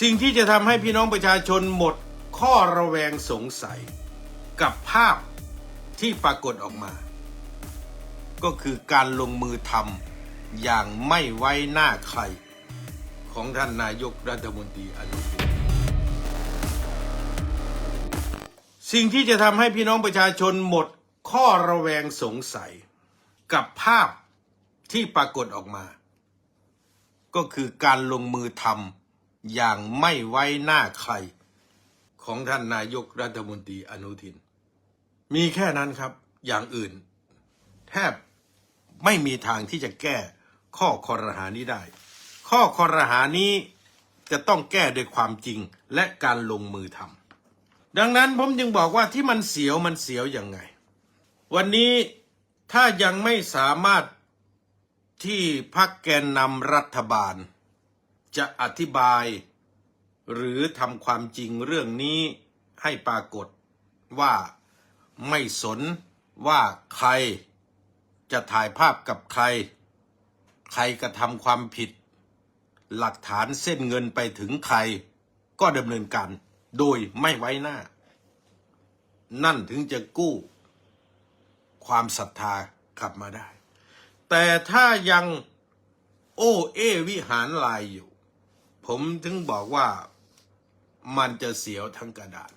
สิ่งที่จะทำให้พี่น้องประชาชนหมดข้อระแวงสงสัยกับภาพที่ปรากฏออกมา ก็คือการลงมือทำอย่างไม่ไว้หน้าใคร ของท่านนายกรัฐมนตรีอนุทินสิ่งที่จะทำให้พี่น้องประชาชนหมดข้อระแวงสงสัยกับภาพที่ปรากฏออกมา ก็คือการลงมือทำ อย่างไม่ไว้หน้าใคร ของท่านนายกรัฐมนตรีอนุทิน มีแค่นั้นครับ อย่างอื่น แทบไม่มีทางที่จะแก้ข้อคอรหานี้ได้ ข้อคอรหานี้จะต้องแก้ด้วยความจริงและการลงมือทำดังนั้นผมจึงบอกว่าที่มันเสียวมันเสียวยังไง วันนี้ถ้ายังไม่สามารถที่พักแกนนำรัฐบาล จะอธิบาย หรือทำความจริงเรื่องนี้ให้ปรากฏว่าไม่สนว่าใครจะถ่ายภาพกับใคร ใครกระทำความผิด หลักฐานเส้นเงินไปถึงใคร ก็ดำเนินการโดยไม่ไว้หน้า นั่นถึงจะกู้ ความศรัทธากลับมาได้ แต่ถ้ายังโอเอวิหารลายอยู่ ผมถึงบอกว่ามันจะเสียวทั้งกระดาน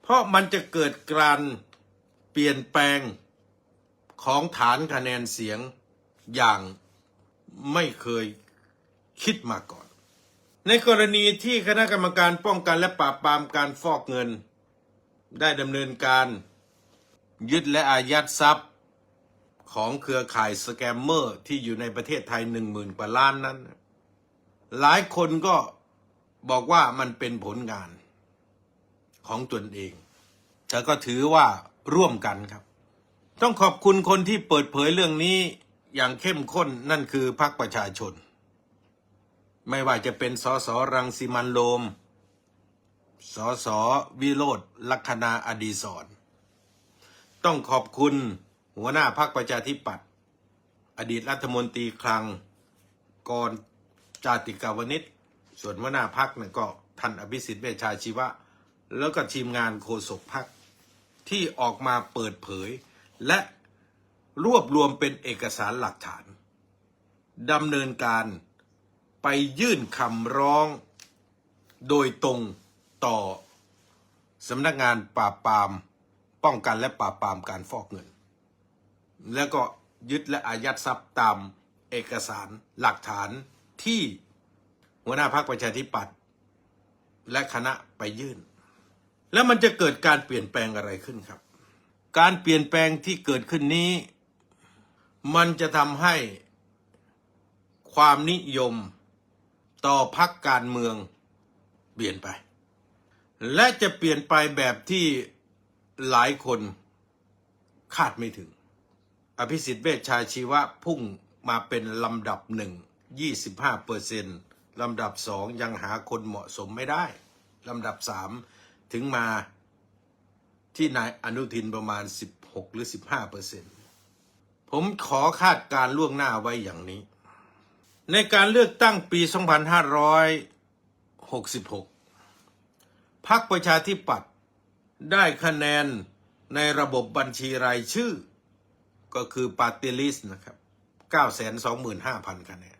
เพราะมันจะเกิดการเปลี่ยนแปลงของฐานคะแนนเสียงอย่างไม่เคยคิดมาก่อน ในกรณีที่คณะกรรมการป้องกันและปราบปรามการฟอกเงิน ได้ดำเนินการยึดและอายัดทรัพย์ของเครือข่ายสแกมเมอร์ที่อยู่ในประเทศไทยหนึ่งหมื่นกว่าล้านนั้น หลายคนก็บอกว่ามันเป็นผลงานของตนเองแต่ก็ถือว่าร่วมกันครับ ต้องขอบคุณคนที่เปิดเผยเรื่องนี้อย่างเข้มข้นนั่นคือพรรคประชาชน ไม่ว่าจะเป็นสสรังสิมันโรมสสวิโรธลัคนาอดีศร ต้องขอบคุณหัวหน้าพรรคประชาธิปัตย์อดีตรัฐมนตรีคลังกร จาติกาวนิชส่วนวหน้าพรรคเนี่ยก็ท่านอภิสิทธิ์เวชชาชีวะ แล้วก็ทีมงานโฆษกพรรคที่ออกมาเปิดเผย และรวบรวมเป็นเอกสารหลักฐานดำเนินการไปยื่นคำร้องโดยตรงต่อสำนักงานปราบปราม ป้องกันและปราบปรามการฟอกเงิน แล้วก็ยึดและอายัดทรัพย์ตามเอกสารหลักฐาน ที่หัวหน้าพรรคประชาธิปัตย์และคณะไปยื่น แล้วมันจะเกิดการเปลี่ยนแปลงอะไรขึ้นครับ การเปลี่ยนแปลงที่เกิดขึ้นนี้ มันจะทำให้ความนิยมต่อพรรคการเมืองเปลี่ยนไป และจะเปลี่ยนไปแบบที่หลายคนคาดไม่ถึง อภิสิทธิ์เวชชาชีวะพุ่งมาเป็นลำดับหนึ่ง 25เปอร์เซ็นต์ลำดับสองยังหาคนเหมาะสมไม่ได้ ลำดับสามถึงมาที่นายอนุทินประมาณ 16 หรือ 15เปอร์เซ็นต์ผมขอคาดการ์ล่วงหน้าไว้อย่างนี้ ในการเลือกตั้งปี 2566 พรรคประชาธิปัตย์ได้คะแนนในระบบบัญชีรายชื่อ ก็คือปาร์ตี้ลิสต์นะครับ 925,000 คะแนน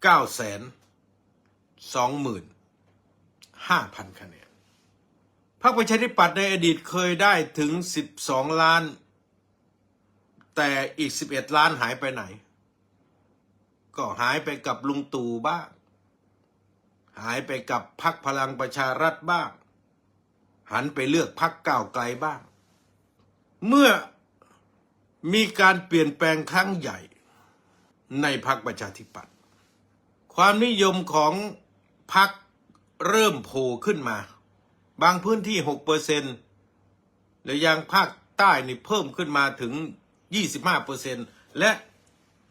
925,000คะแนนพรรคประชาธิปัตย์ในอดีตเคยได้ถึง12ล้าน แต่อีก11ล้านหายไปไหน ก็หายไปกับลุงตู่บ้าง หายไปกับพรรคพลังประชารัฐบ้าง หันไปเลือกพรรคก้าวไกลบ้าง เมื่อมีการเปลี่ยนแปลงครั้งใหญ่ในพรรคประชาธิปัตย์ ความนิยมของพรรคเริ่มโผล่ขึ้นมา บางพื้นที่6เปอร์เซ็นต์และยังภาคใต้นี่เพิ่มขึ้นมาถึง25เปอร์เซ็นต์และ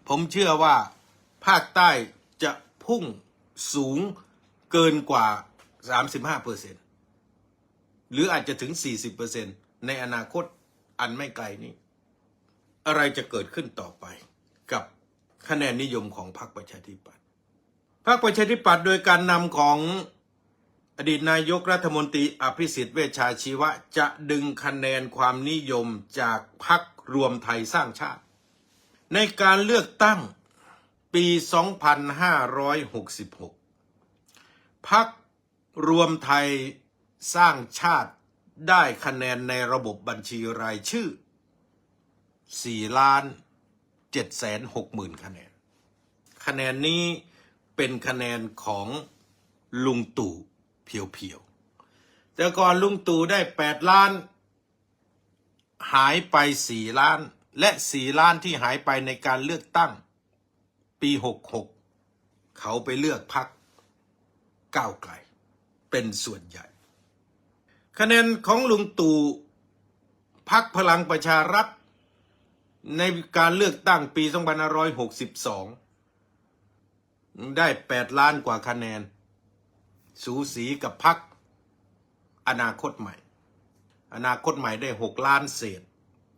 ผมเชื่อว่าภาคใต้จะพุ่งสูงเกินกว่า 35เปอร์เซ็นต์หรืออาจจะถึง 40เปอร์เซ็นต์ในอนาคตอันไม่ไกลนี้ อะไรจะเกิดขึ้นต่อไปกับคะแนนนิยมของพรรคประชาธิปัตย์ พรรคประชาธิปัตย์โดยการนำของอดีตนายกรัฐมนตรีอภิสิทธิ์เวชชาชีวะ จะดึงคะแนนความนิยมจากพรรครวมไทยสร้างชาติ ในการเลือกตั้งปี 2566 พรรครวมไทยสร้างชาติได้คะแนนในระบบบัญชีรายชื่อ 4 ล้าน7แสน6หมื่นคะแนน คะแนนนี้ เป็นคะแนนของลุงตู่เพียวๆ แต่ก่อนลุงตู่ได้ 8 ล้าน หายไป 4 ล้าน และ 4 ล้านที่หายไปในการเลือกตั้ง ปี 66 เขาไปเลือกพักก้าวไกล เป็นส่วนใหญ่ คะแนนของลุงตู่พักพลังประชารัฐในการเลือกตั้งปี 2562 ได้8ล้านกว่าคะแนน สูสีกับพักอนาคตใหม่ อนาคตใหม่ได้6ล้านเศษ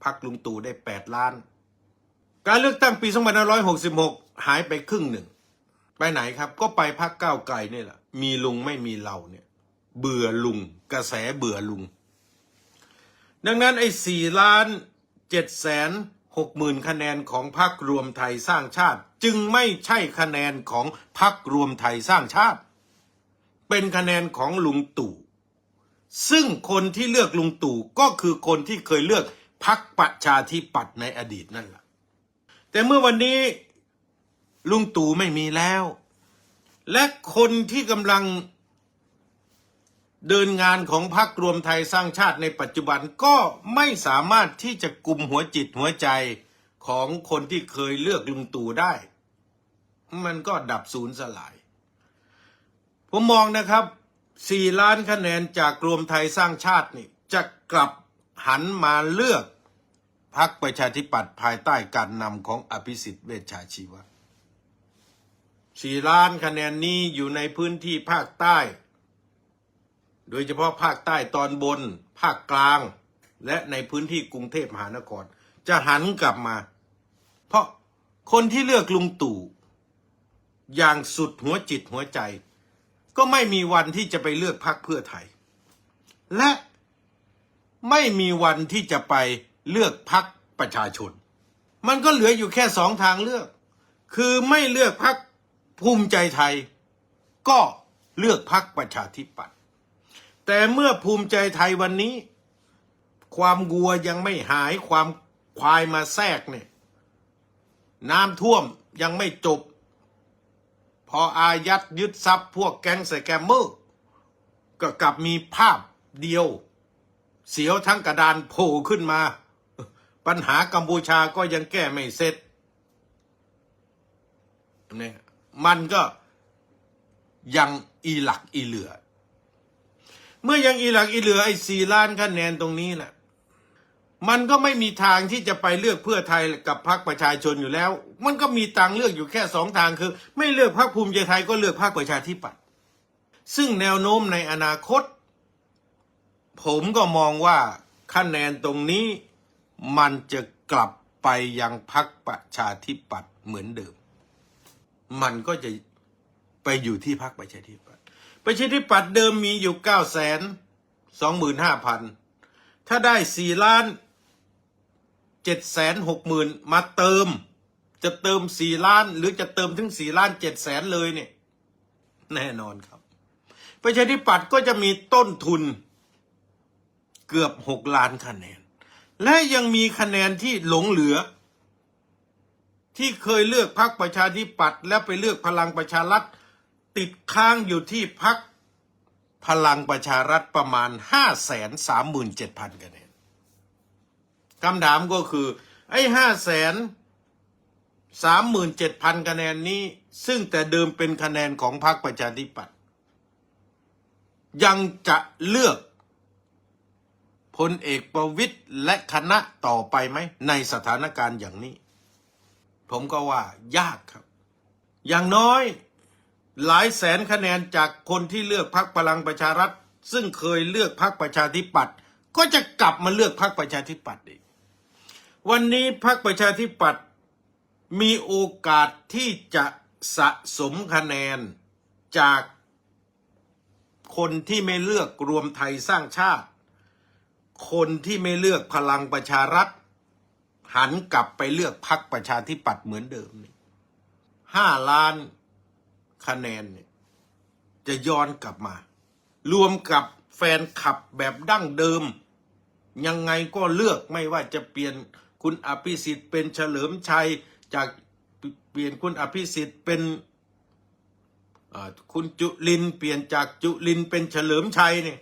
พักลุงตู่ได้8ล้าน การเลือกตั้งปี2566 หายไปครึ่งหนึ่ง ไปไหนครับก็ไปพักก้าวไกลนี่แหละ มีลุงไม่มีเราเนี่ย เบื่อลุง กระแสเบื่อลุง ดังนั้นไอ้สี่ล้านเจ็ดแสนหกหมื่นคะแนนของพรรครวมไทยสร้างชาติ จึงไม่ใช่คะแนนของพรรครวมไทยสร้างชาติ เป็นคะแนนของลุงตู่ซึ่งคนที่เลือกลุงตู่ก็คือคนที่เคยเลือกพรรคประชาธิปัตย์ในอดีตนั่นแหละแต่เมื่อวันนี้ลุงตู่ไม่มีแล้ว และคนที่กำลังเดินงานของพรรครวมไทยสร้างชาติในปัจจุบันก็ไม่สามารถที่จะกลุ่มหัวจิตหัวใจของคนที่เคยเลือกลุงตู่ได้ มันก็ดับศูนย์สลาย ผมมองนะครับสี่ล้านคะแนนจากรวมไทยสร้างชาตินี่จะกลับหันมาเลือกพรรคประชาธิปัตย์ภายใต้การนำของอภิสิทธิ์เวชชาชีวะสี่ล้านคะแนนนี้อยู่ในพื้นที่ภาคใต้ โดยเฉพาะภาคใต้ตอนบน ภาคกลาง และในพื้นที่กรุงเทพมหานคร จะหันกลับมา เพราะคนที่เลือกลุงตู่ อย่างสุดหัวจิตหัวใจ ก็ไม่มีวันที่จะไปเลือกพรรคเพื่อไทย และไม่มีวันที่จะไปเลือกพรรคประชาชน มันก็เหลืออยู่แค่สองทางเลือก คือไม่เลือกพรรคภูมิใจไทย ก็เลือกพรรคประชาธิปัตย์แต่เมื่อภูมิใจไทยวันนี้ ความกลัวยังไม่หายความควายมาแทรกเนี่ยน้ำท่วมยังไม่จบ พออายัดยึดทรัพย์พวกแก๊งสแกมเมอร์ก็กลับมีภาพเดียว เสียวทั้งกระดานโผล่ขึ้นมา ปัญหากัมพูชาก็ยังแก้ไม่เสร็จเนี่ยมันก็ยังอีหลักอีเหลือ เมื่อยังอีหลักอีเหลือไอ้สี่ล้านคะแนนตรงนี้แหละ มันก็ไม่มีทางที่จะไปเลือกเพื่อไทยกับพรรคประชาชนอยู่แล้ว มันก็มีทางเลือกอยู่แค่สองทางคือ ไม่เลือกพรรคภูมิใจไทยก็เลือกพรรคประชาธิปัตย์ซึ่งแนวโน้มในอนาคต ผมก็มองว่าคะแนนตรงนี้มันจะกลับไปยังพรรคประชาธิปัตย์เหมือนเดิม มันก็จะไปอยู่ที่พรรคประชาธิปัตย์ประชาธิปัตย์เดิมมีอยู่เก้าแสนสองหมื่นห้าพันถ้าได้สี่ล้าน เจ็ดแสนหกหมื่นมาเติม จะเติมสี่ล้าน หรือจะเติมถึงสี่ล้านเจ็ดแสนเลยเนี่ยแน่นอนครับประชาธิปัตย์ก็จะมีต้นทุนเกือบหกล้านคะแนน และยังมีคะแนนที่หลงเหลือ ที่เคยเลือกพรรคประชาธิปัตย์แล้วไปเลือกพลังประชารัฐติดค้างอยู่ที่พรรคพลังประชารัฐประมาณห้าแสนสามหมื่นเจ็ดพันคะแนน คำถามก็คือ ไอ้ห้าแสนสามหมื่นเจ็ดพันคะแนนนี้ ซึ่งแต่เดิมเป็นคะแนนของพรรคประชาธิปัตย์ยังจะเลือกพลเอกประวิตยและคณะต่อไปไหม ในสถานการณ์อย่างนี้ ผมก็ว่ายากครับ อย่างน้อยหลายแสนคะแนนจากคนที่เลือกพรรคพลังประชารัฐ ซึ่งเคยเลือกพรรคประชาธิปัตย์ก็จะกลับมาเลือกพรรคประชาธิปัตย์อีก วันนี้พรรคประชาธิปัตย์มีโอกาสที่จะสะสมคะแนนจากคนที่ไม่เลือกรวมไทยสร้างชาติ คนที่ไม่เลือกพลังประชารัฐ หันกลับไปเลือกพักประชาธิปัตย์เหมือนเดิมนี่ห้าล้านคะแนนเนี่ยจะย้อนกลับมา รวมกับแฟนคลับแบบดั้งเดิม ยังไงก็เลือกไม่ว่าจะเปลี่ยน คุณอภิสิทธิ์เป็นเฉลิมชัยจากเปลี่ยนคุณอภิสิทธิ์เป็นคุณจุลินเปลี่ยนจากจุลินเป็นเฉลิมชัยเนี่ย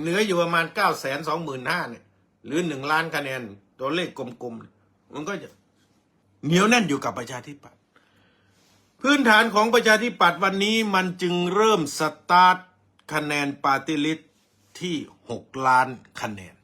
เหลืออยู่ประมาณเก้าแสนสองหมื่นห้าเนี่ยหรือหนึ่งล้านคะแนนตัวเลขกลมๆ มันก็จะเหนียวแน่นอยู่กับประชาธิปัตย์พื้นฐานของประชาธิปัตย์วันนี้มันจึงเริ่มสตาร์ทคะแนนปาร์ติลิสที่หกล้านคะแนน